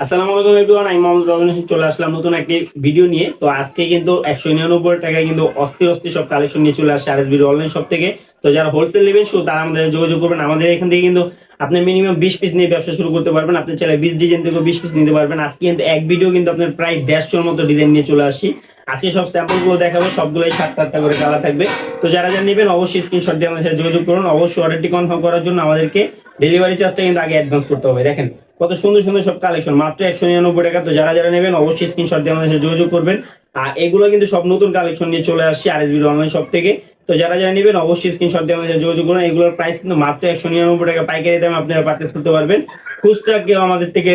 আসসালামু আলাইকুম এভরিওয়ান আমি মোহাম্মদ রবিন চলে আসলাম নতুন একটি ভিডিও নিয়ে। তো আজকে কিন্তু একশো নিরানব্বই টাকায় কিন্তু অস্থির অস্থির সব কালেকশন নিয়ে চলে আসছে আর এসবির অনলাইন শপ থেকে। তো যারা হোলসেল নেবেন, শুধু তারা আমাদের যোগাযোগ করবেন। আমাদের এখান থেকে কিন্তু আপনি মিনিমাম বিশ পিস নিয়ে ব্যবসা শুরু করতে পারবেন। আপনি চাইলে বিশ ডিজাইন থেকে বিশ পিস নিতে পারবেন। আজকে কিন্তু এক ভিডিও কিন্তু আপনার প্রায় দেড়শোর মতো ডিজাইন নিয়ে চলে আসি। আজকে সব স্যাম্পলগুলো দেখাবো, সবগুলোই সাত আটটা করে কালার থাকবে। তো যারা যারা নেবেন, অবশ্যই স্ক্রিনশট দিয়ে আমাদের সাথে যোগাযোগ করুন। অবশ্যই অর্ডারটি কনফার্ম করার জন্য আমাদেরকে ডেলিভারি চার্জটা কিন্তু আগে অ্যাডভান্স করতে হবে। দেখেন, কত সুন্দর সুন্দর সব কালেকশন মাত্র একশো নিরানব্বই টাকা। তো যারা যারা নেবেন, অবশ্যই স্ক্রিনশট দিয়ে আমাদের সাথে যোগাযোগ করবেন। আর এগুলো কিন্তু সব নতুন কালেকশন নিয়ে চলে আসছে আর এস অনলাইন শপ থেকে। তো যারা যারা নেবেন অবশ্যই স্ক্রিনশট দিয়ে আমাদের যোগাযোগ করুন। এগুলোর প্রাইস কিন্তু মাত্র একশো নিরানব্বই টাকা পাইকারি দামে আপনারা পারচেস করতে পারবেন। খুচরা কেউ আমাদের থেকে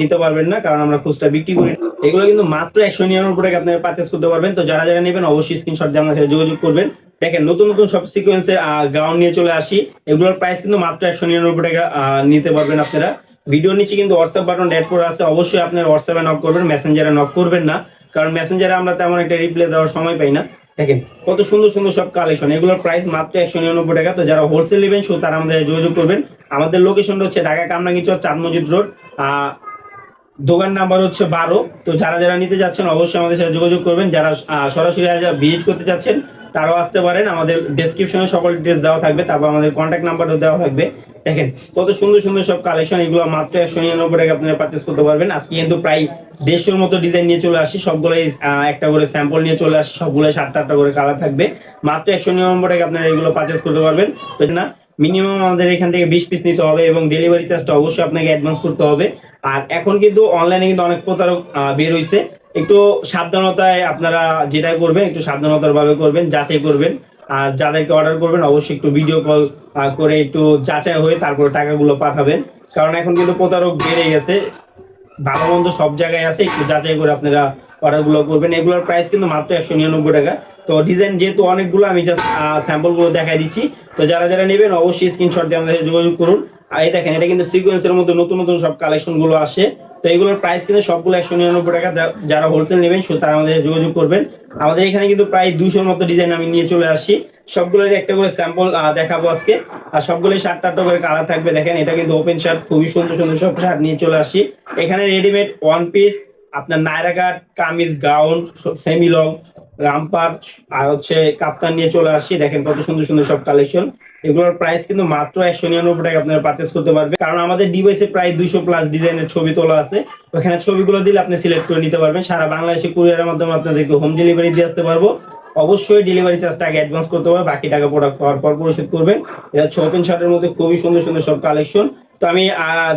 নিতে পারবেন না, কারণ আমরা খুচরা বিক্রি করি এগুলো কিন্তু মাত্র একশো নিরানব্বই টাকা আপনারা পারচেস করতে পারবেন। তো যারা যারা নেবেন অবশ্যই স্ক্রিনশট দিয়ে আমাদের যোগাযোগ করবেন। দেখেন, নতুন নতুন সব সিকোয়েন্সের গাউন নিয়ে চলে আসি। এগুলোর প্রাইস কিন্তু মাত্র একশো নিরানব্বই টাকা নিতে পারবেন আপনারা। ভিডিও নিচে কিন্তু হোয়াটসঅ্যাপ বাটন অ্যাড করা আছে। অবশ্যই আপনার হোয়াটসঅ্যাপে নক করবেন মেসেঞ্জারে নক করবেন না। কারণ মেসেঞ্জারে আমরা তেমন একটা রিপ্লাই দেওয়ার সময় পাই না। দেখেন, কত সুন্দর সুন্দর সব কালেকশন এগুলোর প্রাইস মাত্র একশো নিরানব্বই টাকা। তো যারা হোলসেল নেবেন, শুধু তারা আমাদের যোগাযোগ করবেন। আমাদের লোকেশনটা হচ্ছে ঢাকা কামরাঙ্গি চর চাঁদ মসজিদ রোড। দোকান নাম্বার হচ্ছে বারো। তো যারা যারা নিতে যাচ্ছেন, অবশ্যই আমাদের সাথে যোগাযোগ করবেন। যারা সরাসরি ভিজিট করতে যাচ্ছেন, তারাও আসতে পারেন। আমাদের ডেসক্রিপশনে সকল ডিটেলস দেওয়া থাকবে। তারপর আমাদের কন্ট্যাক্ট নাম্বারও দেওয়া থাকবে। দেখেন, কত সুন্দর সুন্দর সব কালেকশন এগুলো মাত্র একশো নিরানব্বই টাকা আপনারা পারচেস করতে পারবেন। আজকে কিন্তু প্রায় দেড়শোর মতো ডিজাইন নিয়ে চলে আসি সবগুলোই একটা করে স্যাম্পল নিয়ে চলে আসি সবগুলোই সাতটা আটটা করে কালার থাকবে। মাত্র একশো নিরানব্বই টাকা আপনারা এগুলো পারচেস করতে পারবেন। না মিনিমাম আমাদের এখান থেকে বিশ পিস নিতে হবে এবং ডেলিভারি চার্জটা অবশ্যই আপনাকে অ্যাডভান্স করতে হবে। আর এখন কিন্তু অনলাইনে কিন্তু অনেক প্রতারক বের হয়েছে একটু সাবধানতায় আপনারা যেটা করবেন, একটু সাবধানতার ভাবে করবেন, যাচাই করবেন। আর যাদেরকে অর্ডার করবেন, অবশ্যই একটু ভিডিও কল করে একটু যাচাই হয়ে তারপরে টাকাগুলো পাঠাবেন। কারণ এখন কিন্তু প্রতারক বেড়ে গেছে। ভালো মন্দ সব জায়গায় আছে, একটু যাচাই করে আপনারা অর্ডারগুলো করবেন। এগুলোর প্রাইস কিন্তু মাত্র একশো নিরানব্বই টাকা। তো ডিজাইন যেহেতু অনেকগুলো, আমি জাস্ট স্যাম্পলগুলো দেখাই দিচ্ছি। তো যারা যারা নেবেন, অবশ্যই স্ক্রিনশট দিয়ে আমাদের যোগাযোগ করুন। আর এই দেখেন, এটা কিন্তু সিকোয়েন্সের মধ্যে নতুন নতুন সব কালেকশনগুলো আসে। তো এগুলোর প্রাইস কিন্তু সবগুলো একশো নিরানব্বই টাকা যারা হোলসেল নেবেন তারা আমাদের যোগাযোগ করবেন। আমাদের এখানে কিন্তু প্রায় দুশোর মতো ডিজাইন আমি নিয়ে চলে আসছি। সবগুলোর একটা করে স্যাম্পল দেখাবো আজকে। আর সবগুলোই শার্ট টার্ট করে কালার থাকবে। দেখেন, এটা কিন্তু ওপেন শার্ট খুবই সুন্দর সুন্দর সব শার্ট নিয়ে চলে আসছি। এখানে রেডিমেড ওয়ান পিস আপনার Nayra cut kameez gown semi long romper আর হচ্ছে কাপ্তান নিয়ে চলে আসছি। দেখেন কত সুন্দর সুন্দর সব কালেকশন এগুলোর প্রাইস কিন্তু মাত্র একশো নিরানব্বই টাকা আপনারা পার্চেস করতে পারবেন। কারণ আমাদের ডিভাইসে প্রায় দুইশো প্লাস ডিজাইনের ছবি তোলা আছে। ওখানে ছবিগুলো দিলে আপনি সিলেক্ট করে নিতে পারবেন। সারা বাংলাদেশে কুরিয়ারের মাধ্যমে আপনাদেরকে হোম ডেলিভারি দিয়ে আসতে পারব। অবশ্যই ডেলিভারি চার্জটা আগে অ্যাডভান্স করতে হবে। বাকি টাকা প্রোডাক্ট পাওয়ার পর পরিশোধ করবেন। এটা হচ্ছে ওপেন শার্টের মধ্যে খুবই সুন্দর সুন্দর সব কালেকশন তো আমি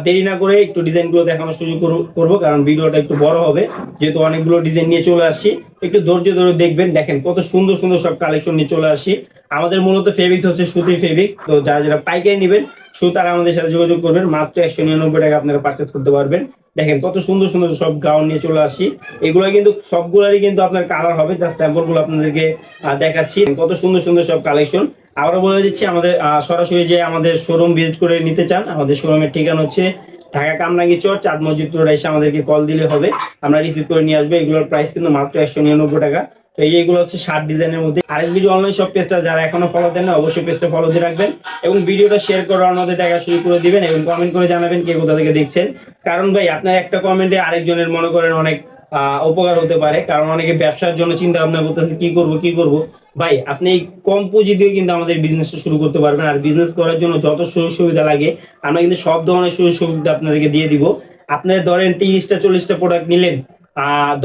দেরি না করে একটু ডিজাইনগুলো দেখানোর সুযোগ করব- কারণ ভিডিওটা একটু বড় হবে। যেহেতু অনেকগুলো ডিজাইন নিয়ে চলে আসছি। একটু ধৈর্য ধরে দেখবেন, দেখেন কত সুন্দর সুন্দর সব কালেকশন নিয়ে চলে আসছি। আমাদের মূলত ফেব্রিক্স হচ্ছে সুতির ফেব্রিক্স তো যারা যারা পাইকারি নেবেন শুধু তারা আমাদের সাথে যোগাযোগ করবেন। মাত্র একশো নিরানব্বই টাকা আপনারা পার্চেস করতে পারবেন। দেখেন কত সুন্দর সুন্দর সব গাউন নিয়ে চলে আসছি। এগুলো কিন্তু, সবগুলোরই কিন্তু আপনার কালার হবে। যা স্যাম্পলগুলো আপনাদেরকে দেখাচ্ছি। কত সুন্দর সুন্দর সব কালেকশন আবারও বলে দিচ্ছি, আমাদের সরাসরি যে আমাদের শোরুম ভিজিট করে নিতে চান, আমাদের শোরুমের ঠিকানা হচ্ছে ঢাকা কামরাঙ্গি চর, চাঁদ মসজিদ রোড, এসে আমাদেরকে কল দিলে হবে। আমরা রিসিভ করে নিয়ে আসব, এগুলোর প্রাইস কিন্তু মাত্র একশো নিরানব্বই টাকা। তো এই এগুলো হচ্ছে ষাট ডিজাইনের মধ্যে। আর ভিডিও অনলাইন সব পেজটা যারা এখনও ফলো দেন না, অবশ্যই পেজটা ফলো দিয়ে রাখবেন এবং ভিডিওটা শেয়ার করে অন্যদের দেখা শুরু করে দিবেন এবং কমেন্ট করে জানাবেন কে কোথা থেকে দেখছেন। কারণ ভাই, আপনার একটা কমেন্টে আরেকজনের মনে করেন অনেক উপকার হতে পারে। কারণ অনেকে ব্যবসার জন্য চিন্তা ভাবনা করতেছে, কি করব কি করব? ভাই, আপনি এই কম পুঁজি দিয়ে কিন্তু আমাদের বিজনেসটা শুরু করতে পারবেন। আর বিজনেস করার জন্য যত সুযোগ সুবিধা লাগে, আমরা কিন্তু সব ধরনের সুযোগ সুবিধা আপনাদেরকে দিয়ে দিব। আপনার ধরেন তিরিশটা, চল্লিশটা প্রোডাক্ট নিলেন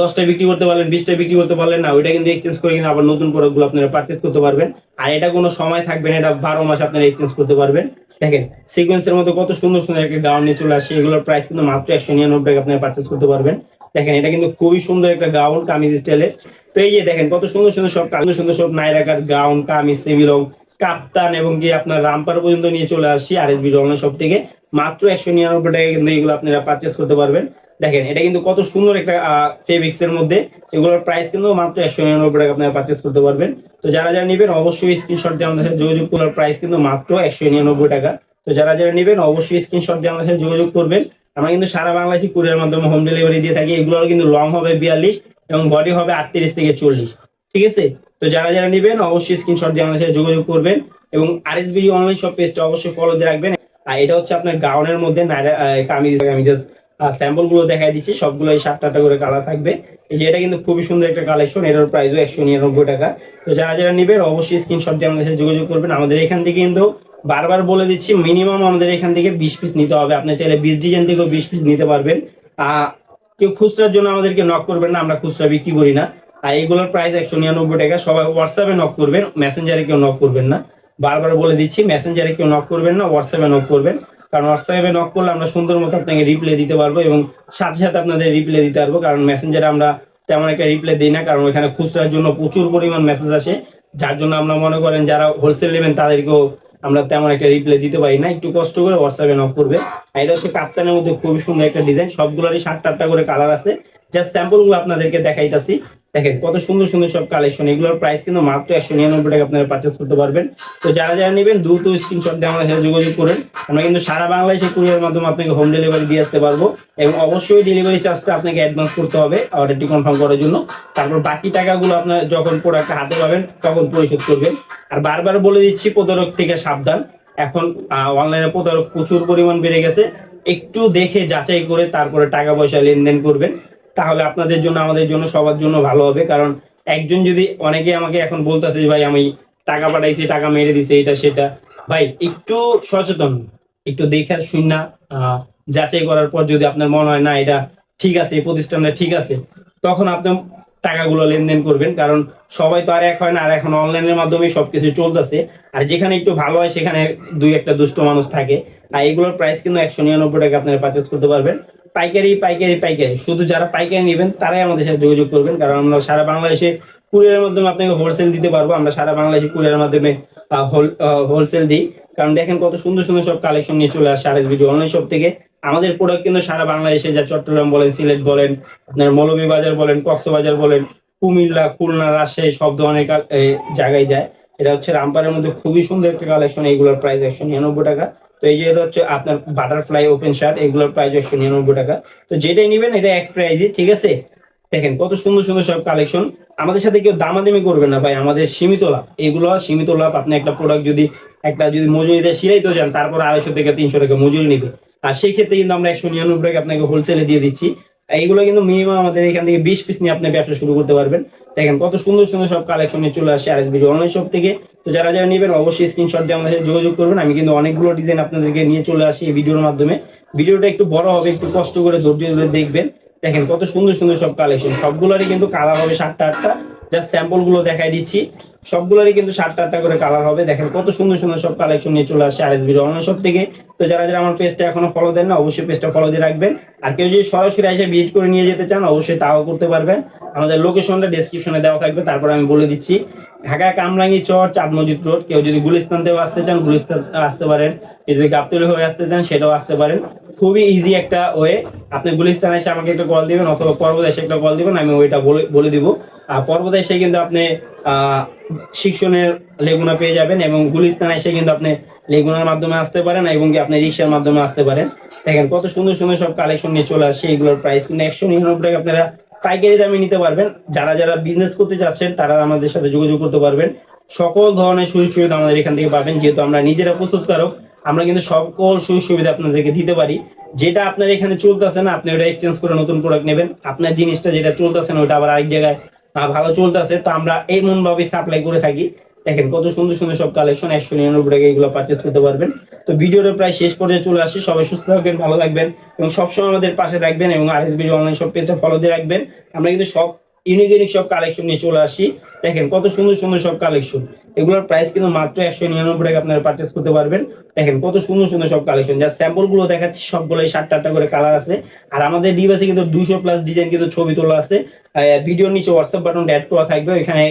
দশটা বিক্রি করতে পারলেন, বিশটা বিক্রি করতে পারলেন না, ওইটা কিন্তু এক্সচেঞ্জ করে কিন্তু আবার নতুন প্রোডাক্টগুলো আপনারা পারচেস করতে পারবেন। আর এটা কোনো সময় থাকবে না, এটা বারো মাস আপনারা এক্সচেঞ্জ করতে পারবেন। দেখেন সিকোয়েন্সের মতো কত সুন্দর সুন্দর একটা গাউন নিয়ে চলে আসছে, এগুলোর প্রাইস কিন্তু মাত্র একশো নিরানব্বই টাকা আপনারা পারচেস করতে পারবেন। দেখেন, এটা কিন্তু খুবই সুন্দর একটা গাউন কামিজ স্টাইলের তো এই যে দেখেন, কত সুন্দর সুন্দর সব সুন্দর সুন্দর সব নাইরাকার gown, kameez, semi long, kaftan এবং কি আপনার রামপার পর্যন্ত নিয়ে চলে আসছি আর এস বি রঙের সব থেকে। মাত্র একশো নিরানব্বই টাকা কিন্তু এগুলো আপনারা পারচেস করতে পারবেন। দেখেন, এটা কিন্তু কত সুন্দর একটা ফেব্রিক্স এর মধ্যে। এগুলোর প্রাইস কিন্তু মাত্র একশো নিরানব্বই টাকা আপনারা পারচেস করতে পারবেন। তো যারা যারা নেবেন, অবশ্যই স্ক্রিনশট দিয়ে আমাদের যোগাযোগ করার প্রাইস কিন্তু মাত্র একশো নিরানব্বই টাকা। তো যারা যারা নেবেন অবশ্যই স্ক্রিনশট দিয়ে আমাদের সাথে যোগাযোগ করবেন। আমরা কিন্তু সারা বাংলাদেশে কুরিয়ার মাধ্যমে হোম ডেলিভারি দিয়ে থাকি। এগুলো কিন্তু লং হবে বিয়াল্লিশ এবং বডি হবে আটত্রিশ থেকে চল্লিশ। ঠিক আছে? তো যারা যারা নেবেন অবশ্যই স্ক্রিনশট দিয়ে আমাদের সাথে যোগাযোগ করবেন এবং আর এস বিডি অনলাইন সব পেজটা অবশ্যই ফলো দিয়ে রাখবেন। আর এটা হচ্ছে আপনার গাউনের মধ্যে কামিজ, আমি জাস্ট স্যাম্পলগুলো দেখাই দিচ্ছি। সবগুলো এই সাতটা আটটা করে কালার থাকবে। এই যে এটা কিন্তু খুবই সুন্দর একটা কালেকশন এটার প্রাইসও একশো নিরানব্বই টাকা। তো যারা যারা নেবেন অবশ্যই স্ক্রিনশট দিয়ে আমাদের সাথে যোগাযোগ করবেন। আমাদের এখান থেকে কিন্তু বারবার বলে দিচ্ছি মিনিমাম আমাদের এখান থেকে বিশ পিস নিতে হবে। আপনি চাইলে বিশ ডিজাইন থেকেও বিশ পিস নিতে পারবেন। কেউ খুচরার জন্য আমাদেরকে নক করবেন না, আমরা খুচরা বিক্রি করি না। আর এইগুলোর প্রাইস একশো নিরানব্বই টাকা। সবাই হোয়াটসঅ্যাপে নক করবেন মেসেঞ্জারে কেউ নক করবেন না। বারবার বলে দিচ্ছি মেসেঞ্জারে কেউ নক করবেন না হোয়াটসঅ্যাপে নক করবেন। কারণ হোয়াটসঅ্যাপে নক করলে আমরা সুন্দর মতো আপনাকে রিপ্লাই দিতে পারব এবং সাথে সাথে আপনাদের রিপ্লাই দিতে পারব। কারণ মেসেঞ্জারে আমরা তেমন একটা রিপ্লাই দিই না, কারণ ওখানে খুচরার জন্য প্রচুর পরিমাণ মেসেজ আসে। যার জন্য আমরা মনে করেন যারা হোলসেল নেবেন, তাদেরকেও আমরা তেমন একটা রিপ্লাই দিতে পারি না, একটু কষ্ট করে হোয়াটসঅ্যাপে নক করবে। আর এটা হচ্ছে কাপ্তানের মধ্যে খুবই সুন্দর একটা ডিজাইন সবগুলোরই সাতটা আটটা করে কালার আছে। জাস্ট স্যাম্পলগুলো আপনাদেরকে দেখাইতাছি। দেখেন, কত সুন্দর সুন্দর সব কালেকশন এগুলোর প্রাইস কিন্তু মাত্র একশো নিরানব্বই টাকা আপনারা পারচেস করতে পারবেন। তো যারা যারা নেবেন, দ্রুত স্ক্রিনশট দিয়ে আমাদের যোগাযোগ করেন। আমরা কিন্তু সারা বাংলাদেশে কুরিয়ার মাধ্যমে আপনাকে হোম ডেলিভারি দিয়ে আসতে পারব এবং অবশ্যই ডেলিভারি চার্জটা আপনাকে অ্যাডভান্স করতে হবে অর্ডারটি কনফার্ম করার জন্য। তারপর বাকি টাকাগুলো আপনার যখন প্রোডাক্ট হাতে পাবেন, তখন পরিশোধ করবেন। আর বারবার বলে দিচ্ছি, প্রতারক থেকে সাবধান। এখন অনলাইনে প্রতারক প্রচুর পরিমাণ বেড়ে গেছে। একটু দেখে যাচাই করে তারপরে টাকা পয়সা লেনদেন করবেন। তাহলে আপনাদের জন্য আমাদের জন্য সবার জন্য ভালো হবে। কারণ একজন যদি অনেকে আমাকে এখন বলতেছে যে ভাই আমি টাকা পাঠাইছি টাকা মেরে দিছে এটা সেটা। ভাই একটু সচেতন একটু দেখে শুন না। আহ, যাচাই করার পর যদি আপনার মনে হয় না এটা ঠিক আছে এই প্রতিষ্ঠানটা ঠিক আছে তখন আপনি টাকাগুলো লেনদেন করবেন। কারণ সবাই তো আর এক হয় না আর এখন অনলাইনের মাধ্যমে সবকিছু চলতেছে। আর যেখানে একটু ভালো হয় সেখানে দুই একটা দুষ্ট মানুষ থাকে। আর এগুলোর প্রাইস কিন্তু একশো নিরানব্বই টাকা আপনারা পারচেস করতে পারবেন। পাইকারি পাইকারি পাইকারি। শুধু যারা পাইকারি নেবেন, তারাই আমাদের সাথে যোগাযোগ করবেন, কারণ আমরা সারা বাংলাদেশে কুরিয়ারের মাধ্যমে আপনাকে হোলসেল দিতে পারব। আমরা সারা বাংলাদেশে কুরিয়ারের মাধ্যমে হোলসেল দিই। কারণ দেখেন কত সুন্দর সুন্দর সব কালেকশন নিয়ে চলে আসে আর ভিডিও অনলাইন শপ থেকে। আমাদের প্রোডাক্ট কিন্তু সারা বাংলাদেশে, যা চট্টগ্রাম বলেন, সিলেট বলেন, আপনার মৌলভীবাজার বলেন, কক্সবাজার বলেন, কুমিল্লা, খুলনা, রাজশাহী, সব ধরনের জায়গায় যায়। এটা হচ্ছে রামপারের মধ্যে খুবই সুন্দর একটা কালেকশন এইগুলোর প্রাইস একশো নিরানব্বই টাকা। তো এই যে হচ্ছে আপনার বাটারফ্লাই ওপেন শার্ট এগুলোর প্রাইস একশো নিরানব্বই টাকা। তো যেটাই নিবেন, এটা এক প্রাইজে ঠিক আছে? দেখেন কত সুন্দর সুন্দর সব কালেকশন আমাদের সাথে কেউ দামাদামি করবে না ভাই, আমাদের সীমিত লাভ। এগুলো সীমিত লাভ। আপনি একটা প্রোডাক্ট যদি, একটা যদি মজুরি মজুরিতে সিলাইতেও যান, তারপর আড়াইশো থেকে তিনশো টাকা মজুরি নিবে। আর সেই ক্ষেত্রে কিন্তু আমরা একশো নিরানব্বই টাকা আপনাকে হোলসেলে দিয়ে দিচ্ছি। এইগুলো কিন্তু মিনিমাম আমাদের এখান থেকে বিশ পিস নিয়ে আপনি ব্যবসা শুরু করতে পারবেন। দেখেন কত সুন্দর সুন্দর সব কালেকশন নিয়ে চলে আসে আর এস অনলাইন শপ থেকে। তো যারা যারা নেবেন অবশ্যই স্ক্রিনশট দিয়ে আমাদের সাথে যোগাযোগ করবেন। আমি কিন্তু অনেকগুলো ডিজাইন আপনাদেরকে নিয়ে চলে আসি এই ভিডিওর মাধ্যমে। ভিডিওটা একটু বড় হবে, একটু কষ্ট করে ধৈর্য ধরে দেখবেন। দেখেন কত সুন্দর সুন্দর সব কালেকশন সবগুলোরই কিন্তু কালার হবে সাতটা আটটা। জাস্ট স্যাম্পলগুলো দেখাই দিচ্ছি। সবগুলোরই কিন্তু সাতটা আটটা করে কালার হবে। দেখেন কত সুন্দর সুন্দর সব কালেকশন নিয়ে চলে আসছে আর এস অনলাইন শপ থেকে। তো যারা যারা আমার পেজটা এখনও ফলো দেন না অবশ্যই পেজটা ফলো দিয়ে রাখবেন। আর কেউ যদি সরাসরি এসে ভিজিট করে নিয়ে যেতে চান, অবশ্যই তাও করতে পারবেন। আমাদের লোকেশনটা ডেসক্রিপশনে দেওয়া থাকবে, তারপর আমি বলে দিচ্ছি। ঢাকা কামরাঙ্গি চর চাঁদ মসজিদ রোড কেউ যদি গুলিস্তান থেকেও আসতে চান, গুলিস্তান আসতে পারেন। কেউ যদি গাবতলি হয়ে আসতে চান, সেটাও আসতে পারেন। খুবই ইজি একটা ওয়ে আপনি গুলিস্তান এসে আমাকে একটা কল দিবেন, অথবা পর্বত এসে একটা কল দিবেন, আমি ওইটা বলে বলে দিব। পর্বত এসে কিন্তু আপনি, আহ শিক্ষণের লেগুনা পেয়ে যাবেন এবং গুলিস্তান এসে কিন্তু আপনি লেগুনার মাধ্যমে আসতে পারেন এবং কি আপনি রিক্সার মাধ্যমে আসতে পারেন। দেখেন কত সুন্দর সুন্দর সব কালেকশন নিয়ে চলে আসছে, এগুলোর প্রাইস কিন্তু একশো নিরানব্বই টাকা আপনারা পাইকারি দামে নিতে পারবেন। যারা যারা বিজনেস করতে চাচ্ছেন, তারা আমাদের সাথে যোগাযোগ করতে পারবেন। সকল ধরনের সুযোগ সুবিধা আমাদের এখান থেকে পাবেন, যেহেতু আমরা নিজেরা প্রস্তুতকারক, আমরা কিন্তু সকল সুযোগ সুবিধা আপনাদেরকে দিতে পারি। যেটা আপনার এখানে চলতেছে না, আপনি ওটা এক্সচেঞ্জ করে নতুন প্রোডাক্ট নেবেন। আপনার জিনিসটা যেটা চলতেছে না, ওটা আবার আরেক জায়গায় ভালো চলতেছে। তো আমরা এমন ভাবে সাপ্লাই করে থাকি। দেখেন কত সুন্দর সুন্দর সব কালেকশন একশো নিরানব্বই টাকা এগুলো পারচেস করতে পারবেন। তো ভিডিওটা প্রায় শেষ পর্যায়ে চলে আসছে সবাই সুস্থ থাকবেন, ভালো থাকবেন এবং সবসময় আমাদের পাশে থাকবেন এবং আর এস অনলাইন সব পেজটা ফলো দিয়ে রাখবেন। আমরা কিন্তু সব ইউনিক ইউনিক সব কালেকশন নিয়ে চলে আসি। দেখেন কত সুন্দর সুন্দর সব কালেকশন এগুলোর প্রাইস কিন্তু মাত্র একশো নিরানব্বই টাকা আপনারা পারচেস করতে পারবেন। দেখেন কত সুন্দর সুন্দর সব কালেকশন যা স্যাম্পলগুলো দেখাচ্ছি, সবগুলোই সাতটা আটটা করে কালার আছে। আর আমাদের ডিভাইসে কিন্তু দুইশো প্লাস ডিজাইন কিন্তু ছবি তোলা আছে। ভিডিওর নিচে হোয়াটসঅ্যাপ বাটন অ্যাড করা থাকবে। ওইখানে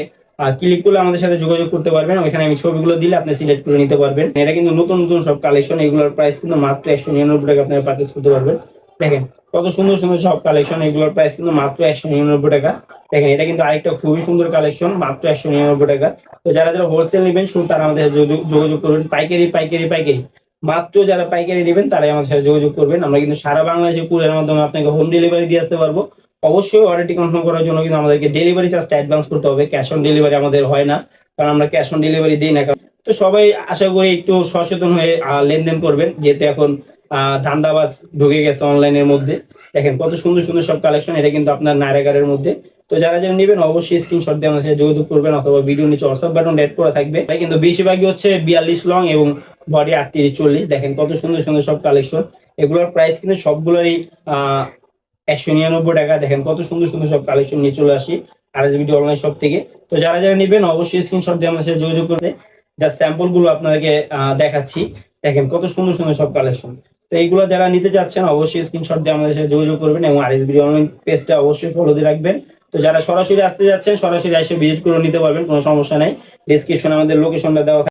ক্লিক করলে আমাদের সাথে যোগাযোগ করতে পারবেন। ওইখানে আমি ছবিগুলো দিলে আপনি সিলেক্ট করে নিতে পারবেন। এটা কিন্তু নতুন নতুন সব কালেকশন এগুলোর প্রাইস কিন্তু মাত্র একশো নিরানব্বই টাকা আপনারা পারচেস করতে পারবেন। দেখেন কত সুন্দর সুন্দর সব কালেকশন এগুলোর প্রাইস কিন্তু মাত্র একশো নিরানব্বই টাকা। দেখেন, এটা কিন্তু আরেকটা খুবই সুন্দর কালেকশন মাত্র একশো নিরানব্বই টাকা। তো যারা যারা হোলসেল নেবেন, শুধু তারা আমাদের যোগাযোগ- করবেন পাইকারি পাইকারি পাইকারি। মাত্র যারা পাইকারি নেবেন, তারাই আমাদের সাথে যোগাযোগ করবেন। আমরা কিন্তু সারা বাংলাদেশে কুরিয়ার মাধ্যমে আপনাকে হোম ডেলিভারি দিয়ে আসতে পারব। অবশ্যই অর্ডারটি কনফার্ম করার জন্য কিন্তু আমাদেরকে ডেলিভারি চার্জটা অ্যাডভান্স করতে হবে। ক্যাশ অন ডেলিভারি আমাদের হয় না, কারণ আমরা ক্যাশ অন ডেলিভারি দিই না। তো সবাই আশা করি একটু সচেতন হয়ে লেনদেন করবেন। যেহেতু এখন ধান্দাবাজ ঢুকে গেছে অনলাইনের মধ্যে। দেখেন কত সুন্দর সুন্দর সব কালেকশন এটা কিন্তু আপনার নায়রাগারের মধ্যে। তো যারা যারা নেবেন, অবশ্যই স্ক্রিনশট আমাদের সাথে যোগাযোগ করবেন অথবা ভিডিও নিচে হোয়াটসঅ্যাপ বাটন অ্যাড করা থাকবে। তাই কিন্তু বেশিরভাগই হচ্ছে বিয়াল্লিশ লং এবং বডি আটত্রিশ, চল্লিশ। দেখেন কত সুন্দর সুন্দর সব কালেকশন এগুলোর প্রাইস কিন্তু সবগুলোরই একশো নিরানব্বই টাকা। দেখেন কত সুন্দর সুন্দর সব কালেকশন নিয়ে চলে আসি R S video online shop থেকে। তো যারা যারা নেবেন, অবশ্যই স্ক্রিনশট আমাদের সাথে যোগাযোগ করবে যা স্যাম্পলগুলো আপনাদেরকে দেখাচ্ছি। দেখেন কত সুন্দর সুন্দর সব কালেকশন তো এইগুলো যারা নিতে চাচ্ছেন, অবশ্যই স্ক্রিনশট দিয়ে আমাদের সাথে যোগাযোগ করবেন এবং আর এস ভিডিও অনলাইন পেজটা অবশ্যই ফলো দিয়ে রাখবেন। তো যারা সরাসরি আসতে যাচ্ছেন, সরাসরি এসে ভিজিট করে নিতে পারবেন, কোনো সমস্যা নাই। ডিসক্রিপশনে আমাদের লোকেশনটা দেওয়া